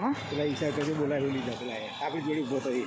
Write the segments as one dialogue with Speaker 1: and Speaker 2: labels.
Speaker 1: હા
Speaker 2: પેલા ઈશા કરી બોલાવી લીધા પેલા. આપણી જોડે ઊભો થઈ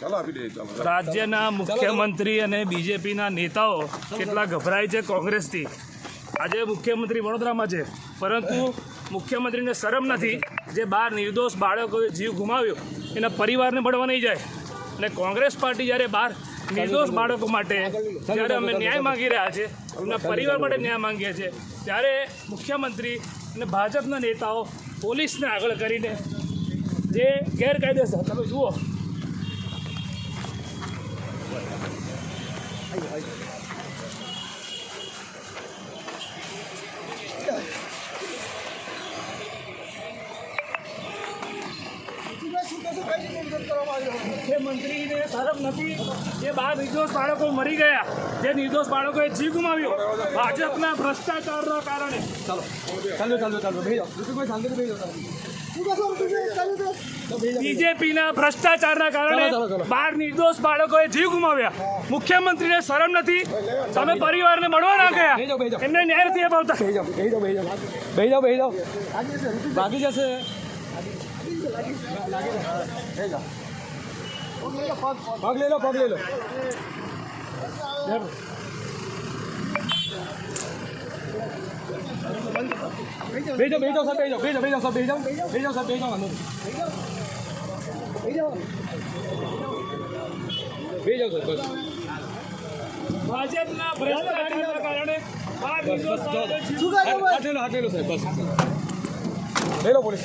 Speaker 3: ચાલો આપી દઈએ ચાલો
Speaker 4: રાજ્યના મુખ્યમંત્રી અને બીજેપીના નેતાઓ કેટલા ગભરાય છે કોંગ્રેસથી. આજે મુખ્યમંત્રી વડોદરામાં છે, પરંતુ મુખ્યમંત્રીને શરમ નથી જે બાર નિર્દોષ બાળકોએ જીવ ગુમાવ્યો, એના પરિવારને મળવા નહીં જાય. અને કોંગ્રેસ પાર્ટી જ્યારે બાર નિર્દોષ બાળકો માટે જ્યારે અમે ન્યાય માંગી રહ્યા છે એમના પરિવાર માટે ન્યાય માંગીએ છીએ ત્યારે મુખ્યમંત્રી અને ભાજપના નેતાઓ પોલીસને આગળ કરીને જે ગેરકાયદેસર તમે જુઓ. મુખ્યમંત્રીને શરમ નથી જે બાર નિર્દોષ બાળકો મરી ગયા જે નિર્દોષ બાળકોએ જીવ ગુમાવ્યો ભાજપના ભ્રષ્ટાચારના કારણે.
Speaker 1: ચાલો. ચાલો ચાલો બેસી જાઓ. ઋતુભાઈ બેસી જાઓ
Speaker 4: બીજેપીના ભ્રષ્ટાચારના
Speaker 1: ચાલો, ચાલો,
Speaker 4: કારણે બાર નિર્દોષ બાળકોએ જીવ ગુમાવ્યા. મુખ્યમંત્રીને શરમ નથી. તમે પરિવારને મળવા ના ગયા. એમને ન્યાય નથી અપાવતા
Speaker 1: બેસી જાઓ બેસી જાઓ. બેસી જાઓ ભાગી જશે પગ લે લો પગ લે લો બેજો બેજો સર બેજો બેજો જાઓ સર બેજો બેજો સર બેજો વાંધો નહીં બેસી સર બસ
Speaker 4: ભાજપના ભ્રષ્ટાચારના કારણે
Speaker 1: આ બીજો સાહેબ બસ લઈ લો પોલીસ